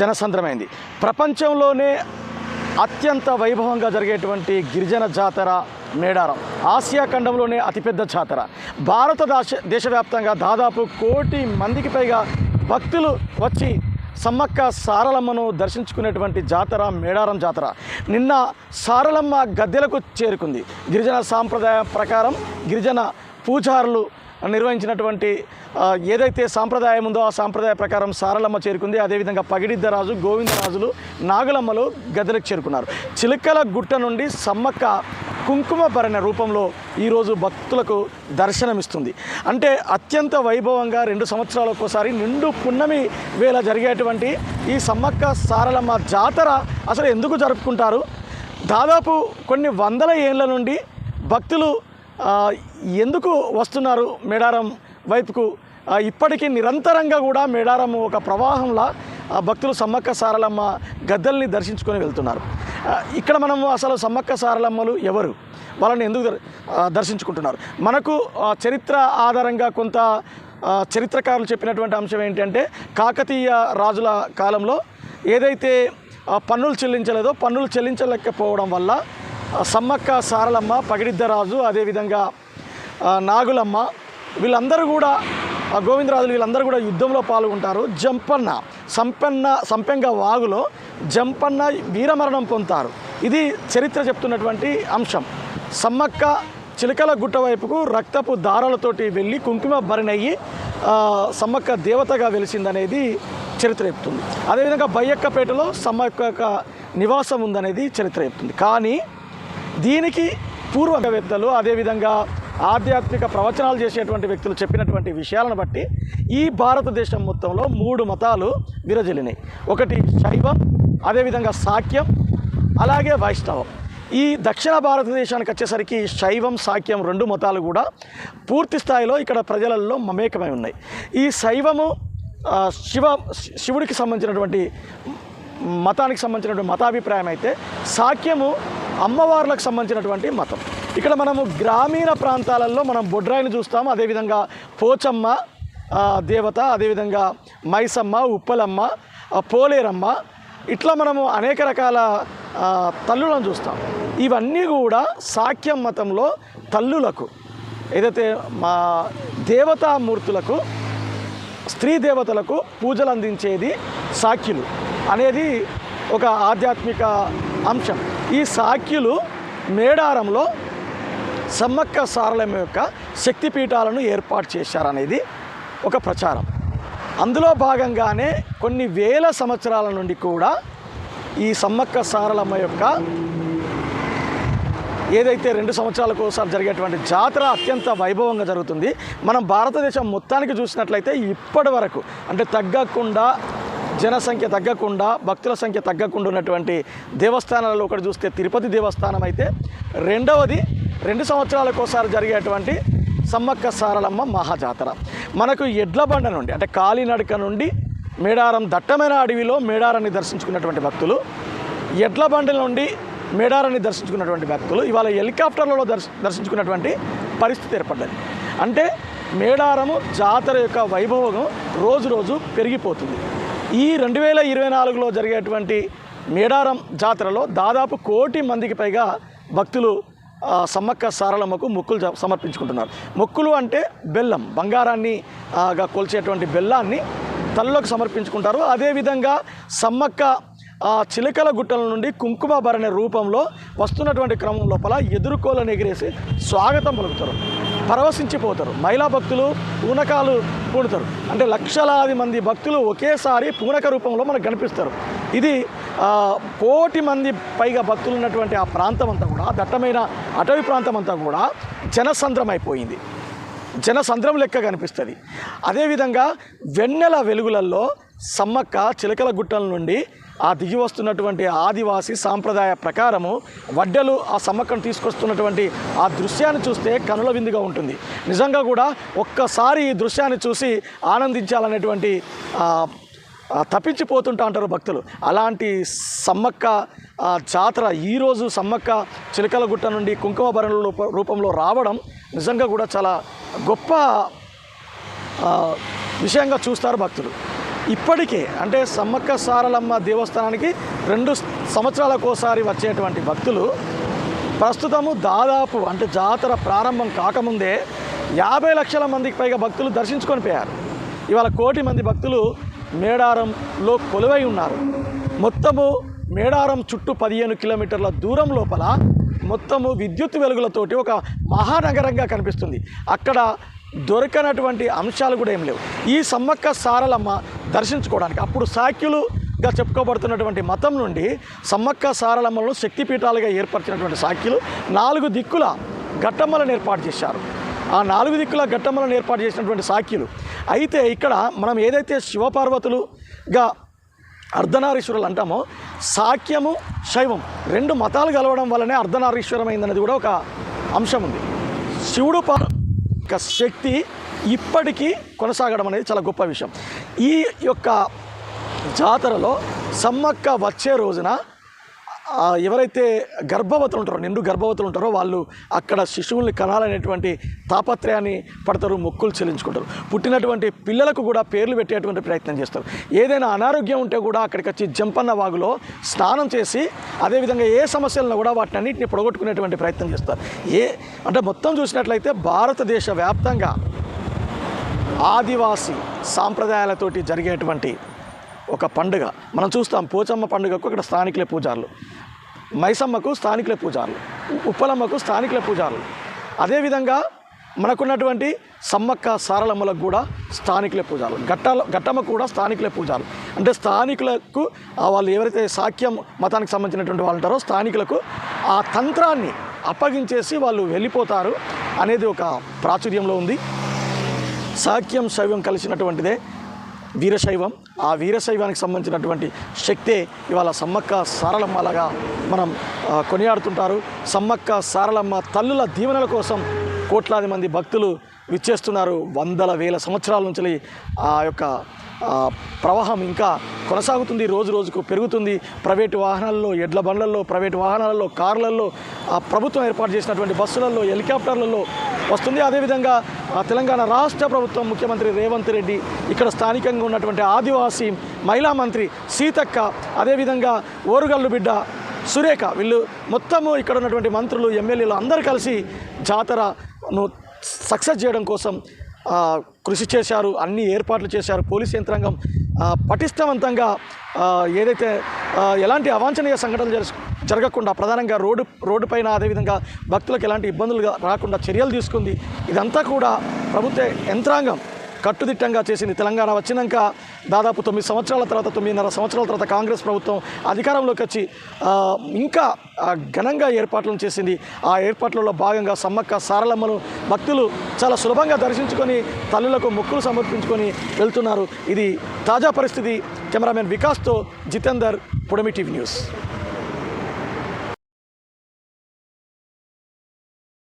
జనసంద్రమైంది. ప్రపంచంలోనే అత్యంత వైభవంగా జరిగేటువంటి గిరిజన జాతర మేడారం. ఆసియా ఖండంలోనే అతిపెద్ద జాతర. భారతదేశ దేశవ్యాప్తంగా దాదాపు కోటి మందికి పైగా భక్తులు వచ్చి సమ్మక్క సారలమ్మను దర్శించుకునేటువంటి జాతర మేడారం జాతర. నిన్న సారలమ్మ గద్దెలకు చేరుకుంది. గిరిజన సాంప్రదాయం ప్రకారం గిరిజన పూజారులు నిర్వహించినటువంటి ఏదైతే సాంప్రదాయం ఉందో ఆ సాంప్రదాయ ప్రకారం సారలమ్మ చేరుకుంది. అదేవిధంగా పగిడిద్దరాజు గోవిందరాజులు నాగులమ్మలు గదిలకు చేరుకున్నారు. చిలుకల గుట్ట నుండి సమ్మక్క కుంకుమ భరణ రూపంలో ఈరోజు భక్తులకు దర్శనమిస్తుంది. అంటే అత్యంత వైభవంగా రెండు సంవత్సరాల ఒక్కోసారి నిండు పున్నమి వేళ జరిగేటువంటి ఈ సమ్మక్క సారలమ్మ జాతర అసలు ఎందుకు జరుపుకుంటారు? దాదాపు కొన్ని వందల ఏళ్ళ నుండి భక్తులు ఎందుకు వస్తున్నారు మేడారం వైపుకు? ఇప్పటికీ నిరంతరంగా కూడా మేడారం ఒక ప్రవాహంలా ఆ, భక్తులు సమ్మక్క సారలమ్మ గద్దెల్ని దర్శించుకొని వెళ్తున్నారు. ఇక్కడ మనము అసలు సమ్మక్క సారలమ్మలు ఎవరు? వాళ్ళని ఎందుకు దర్శించుకుంటున్నారు? మనకు చరిత్ర ఆధారంగా కొంత చరిత్రకారులు చెప్పినటువంటి అంశం ఏంటంటే కాకతీయ రాజుల కాలంలో ఏదైతే పన్నులు చెల్లించలేదో పన్నులు చెల్లించలేకపోవడం వల్ల సమ్మక్క సారలమ్మ పగిడిద్దరాజు అదేవిధంగా నాగులమ్మ వీళ్ళందరూ కూడా ఆ గోవిందరాజులు వీళ్ళందరూ కూడా యుద్ధంలో పాల్గొంటారు. జంపన్న సంపన్న సంపెంగ వాగులో జంపన్న వీరమరణం పొందుతారు. ఇది చరిత్ర చెప్తున్నటువంటి అంశం. సమ్మక్క చిలకల గుట్ట వైపుకు రక్తపు దారాలతోటి వెళ్ళి కుంకుమ భరినయ్యి సమ్మక్క దేవతగా వెలిసిందనేది చరిత్ర చెప్తుంది. అదేవిధంగా బయ్యక్కపేటలో సమ్మక్క నివాసం ఉందనేది చరిత్ర చెప్తుంది. కానీ దీనికి పూర్వవేత్తలు అదేవిధంగా ఆధ్యాత్మిక ప్రవచనాలు చేసేటువంటి వ్యక్తులు చెప్పినటువంటి విషయాలను బట్టి ఈ భారతదేశం మొత్తంలో మూడు మతాలు విరజలినాయి ఒకటి శైవం అదేవిధంగా సాక్యం అలాగే వైష్ణవం. ఈ దక్షిణ భారతదేశానికి వచ్చేసరికి శైవం సాక్యం రెండు మతాలు కూడా పూర్తి స్థాయిలో ఇక్కడ ప్రజలలో మమేకమై ఉన్నాయి. ఈ శైవము శివ శివుడికి సంబంధించినటువంటి మతానికి సంబంధించినటువంటి మతాభిప్రాయం అయితే సాక్యము అమ్మవార్లకు సంబంధించినటువంటి మతం. ఇక్కడ మనము గ్రామీణ ప్రాంతాలలో మనం బొడ్రాయిని చూస్తాము. అదేవిధంగా పోచమ్మ దేవత అదేవిధంగా మైసమ్మ ఉప్పలమ్మ పోలేరమ్మ. ఇట్లా మనము అనేక రకాల తల్లులను చూస్తాం. ఇవన్నీ కూడా సాఖ్యం మతంలో తల్లులకు ఏదైతే మా దేవతామూర్తులకు స్త్రీ దేవతలకు పూజలు అందించేది సాఖ్యులు అనేది ఒక ఆధ్యాత్మిక అంశం. ఈ సాఖ్యులు మేడారంలో సమ్మక్క సారలమ్మ యొక్క శక్తిపీఠాలను ఏర్పాటు చేశారనేది ఒక ప్రచారం. అందులో భాగంగానే కొన్ని వేల సంవత్సరాల నుండి కూడా ఈ సమ్మక్క సారలమ్మ యొక్క ఏదైతే రెండు సంవత్సరాలకు ఒకసారి జరిగేటువంటి జాతర అత్యంత వైభవంగా జరుగుతుంది. మనం భారతదేశం మొత్తానికి చూసినట్లయితే ఇప్పటి వరకు అంటే తగ్గకుండా జనసంఖ్య తగ్గకుండా భక్తుల సంఖ్య తగ్గకుండా ఉన్నటువంటి దేవస్థానాలలో ఒకటి చూస్తే తిరుపతి దేవస్థానం అయితే రెండవది రెండు సంవత్సరాలకు ఒకసారి జరిగేటువంటి సమ్మక్క సారలమ్మ మహాజాతర. మనకు ఎడ్లబండ నుండి అంటే కాలినడక నుండి మేడారం దట్టమైన అడవిలో మేడారాన్ని దర్శించుకున్నటువంటి భక్తులు ఎడ్లబండ నుండి మేడారాన్ని దర్శించుకున్నటువంటి భక్తులు ఇవాళ హెలికాప్టర్లలో దర్శ దర్శించుకున్నటువంటి పరిస్థితి ఏర్పడ్డది. అంటే మేడారము జాతర యొక్క వైభవం రోజు రోజు పెరిగిపోతుంది. ఈ రెండు వేల ఇరవై నాలుగులో జరిగేటువంటి మేడారం జాతరలో దాదాపు కోటి మందికి పైగా భక్తులు సమ్మక్క సారలమ్మకు మొక్కులు సమర్పించుకుంటున్నారు. మొక్కులు అంటే బెల్లం బంగారాన్ని కొలిచేటువంటి బెల్లాన్ని తల్లులకు సమర్పించుకుంటారు. అదేవిధంగా సమ్మక్క చిలకల గుట్టల నుండి కుంకుమ భరణ రూపంలో వస్తున్నటువంటి క్రమం లోపల ఎదుర్కోలను ఎగిరేసి స్వాగతం పలుకుతారు. పరవశించిపోతారు మహిళా భక్తులు పూనకాలు పూనుతారు అంటే లక్షలాది మంది భక్తులు ఒకేసారి పూనక రూపంలో మనకు కనిపిస్తారు. ఇది కోటి మంది పైగా భక్తులు ఉన్నటువంటి ఆ ప్రాంతం అంతా కూడా దట్టమైన అటవీ ప్రాంతం అంతా కూడా జనసంద్రమైపోయింది. జనసంద్రం లెక్క కనిపిస్తుంది. అదేవిధంగా వెన్నెల వెలుగులలో సమ్మక్క చిలకల గుట్టల నుండి ఆ దిగి వస్తున్నటువంటి ఆదివాసీ సాంప్రదాయ ప్రకారము వడ్డెలు ఆ సమ్మక్కను తీసుకొస్తున్నటువంటి ఆ దృశ్యాన్ని చూస్తే కనుల విందుగా ఉంటుంది. నిజంగా కూడా ఒక్కసారి ఈ దృశ్యాన్ని చూసి ఆనందించాలనేటువంటి తప్పించిపోతుంటా అంటారు భక్తులు. అలాంటి సమ్మక్క జాతర ఈరోజు సమ్మక్క చిలకల గుట్ట నుండి కుంకుమ భరణల రూపంలో రావడం నిజంగా కూడా చాలా గొప్ప విషయంగా చూస్తారు భక్తులు. ఇప్పటికే అంటే సమ్మక్క సారలమ్మ దేవస్థానానికి రెండు సంవత్సరాలకోసారి వచ్చేటువంటి భక్తులు ప్రస్తుతము దాదాపు అంటే జాతర ప్రారంభం కాకముందే యాభై లక్షల మందికి పైగా భక్తులు దర్శించుకొని పోయారు. ఇవాళ కోటి మంది భక్తులు మేడారంలో కొలువై ఉన్నారు. మొత్తము మేడారం చుట్టూ పదిహేను కిలోమీటర్ల దూరం లోపల మొత్తము విద్యుత్ వెలుగులతోటి ఒక మహానగరంగా కనిపిస్తుంది. అక్కడ దొరకనటువంటి అంశాలు కూడా ఏం లేవు. ఈ సమ్మక్క సారలమ్మ దర్శించుకోవడానికి అప్పుడు సాఖ్యులుగా చెప్పుకోబడుతున్నటువంటి మతం నుండి సమ్మక్క సారలమ్మలను శక్తిపీఠాలుగా ఏర్పరిచినటువంటి సాఖ్యులు నాలుగు దిక్కుల ఘట్టమ్మలను ఏర్పాటు చేశారు. ఆ నాలుగు దిక్కుల ఘట్టమ్మలను ఏర్పాటు చేసినటువంటి సాఖ్యులు అయితే ఇక్కడ మనం ఏదైతే శివపార్వతులుగా అర్ధనారీశ్వరులు అంటామో సాఖ్యము శైవం రెండు మతాలు కలవడం వల్లనే అర్ధనారీశ్వరమైందనేది కూడా ఒక అంశం ఉంది. శివుడు పార్ యొక్క శక్తి ఇప్పటికీ కొనసాగడం అనేది చాలా గొప్ప విషయం. ఈ యొక్క జాతరలో సమ్మక్క వచ్చే రోజున ఎవరైతే గర్భవతులు ఉంటారో నిండు గర్భవతులు ఉంటారో వాళ్ళు అక్కడ శిశువుల్ని కనాలనేటువంటి తాపత్రయాన్ని పడతారు మొక్కులు చెల్లించుకుంటారు. పుట్టినటువంటి పిల్లలకు కూడా పేర్లు పెట్టేటువంటి ప్రయత్నం చేస్తారు. ఏదైనా అనారోగ్యం ఉంటే కూడా అక్కడికి వచ్చి జంపన్న వాగులో స్నానం చేసి అదేవిధంగా ఏ సమస్యలను కూడా వాటిని అన్నింటినీ పొడగొట్టుకునేటువంటి ప్రయత్నం చేస్తారు. ఏ అంటే మొత్తం చూసినట్లయితే భారతదేశ వ్యాప్తంగా ఆదివాసీ సాంప్రదాయాలతోటి జరిగేటువంటి ఒక పండుగ. మనం చూస్తాం పోచమ్మ పండుగకు ఇక్కడ స్థానికులే పూజారులు. మైసమ్మకు స్థానికులే పూజారులు. ఉప్పలమ్మకు స్థానికులే పూజారులు. అదేవిధంగా మనకున్నటువంటి సమ్మక్క సారలమ్మలకు కూడా స్థానికులే పూజారులు. గట్టాల గట్టమ్మ కూడా స్థానికులే పూజారులు. అంటే స్థానికులకు వాళ్ళు ఎవరైతే సాఖ్యం మతానికి సంబంధించినటువంటి వాళ్ళు ఉంటారో స్థానికులకు ఆ తంత్రాన్ని అప్పగించేసి వాళ్ళు వెళ్ళిపోతారు అనేది ఒక ప్రాచుర్యంలో ఉంది. సాఖ్యం శైవం కలిసినటువంటిదే వీరశైవం. ఆ వీరశైవానికి సంబంధించినటువంటి శక్తే ఇవాళ సమ్మక్క సారలమ్మలాగా మనం కొనియాడుతుంటారు. సమ్మక్క సారలమ్మ తల్లుల దీవెనల కోసం కోట్లాది మంది భక్తులు విచ్చేస్తున్నారు. వందల వేల సంవత్సరాల నుంచి ఆ యొక్క ప్రవాహం ఇంకా కొనసాగుతుంది రోజు రోజుకు పెరుగుతుంది. ప్రైవేటు వాహనాల్లో ఎడ్ల బండ్లలో ప్రైవేటు వాహనాలలో కార్లలో ఆ ప్రభుత్వం ఏర్పాటు చేసినటువంటి బస్సులలో హెలికాప్టర్లలో వస్తుంది. అదేవిధంగా ఆ తెలంగాణ రాష్ట్ర ప్రభుత్వం ముఖ్యమంత్రి రేవంత్ రెడ్డి ఇక్కడ స్థానికంగా ఉన్నటువంటి ఆదివాసీ మహిళా మంత్రి సీతక్క అదేవిధంగా ఓరుగల్లు బిడ్డ సురేఖ వీళ్ళు మొత్తము ఇక్కడ ఉన్నటువంటి మంత్రులు ఎమ్మెల్యేలు అందరూ కలిసి జాతరను సక్సెస్ చేయడం కోసం కృషి చేశారు అన్ని ఏర్పాట్లు చేశారు. పోలీస్ యంత్రాంగం పటిష్టవంతంగా ఏదైతే ఎలాంటి అవాంఛనీయ సంఘటనలు జరగకుండా ప్రధానంగా రోడ్డు రోడ్డు పైన అదేవిధంగా భక్తులకు ఎలాంటి ఇబ్బందులు రాకుండా చర్యలు తీసుకుంది. ఇదంతా కూడా ప్రభుత్వ యంత్రాంగం కట్టుదిట్టంగా చేసింది. తెలంగాణ వచ్చినాక దాదాపు తొమ్మిది సంవత్సరాల తర్వాత తొమ్మిదిన్నర సంవత్సరాల తర్వాత కాంగ్రెస్ ప్రభుత్వం అధికారంలోకి వచ్చి ఇంకా ఘనంగా ఏర్పాట్లను చేసింది. ఆ ఏర్పాట్లలో భాగంగా సమ్మక్క సారలమ్మను భక్తులు చాలా సులభంగా దర్శించుకొని తల్లులకు మొక్కులు సమర్పించుకొని వెళ్తున్నారు. ఇది తాజా పరిస్థితి. కెమెరామెన్ వికాస్తో జితేందర్ పొడమి టీవీ న్యూస్.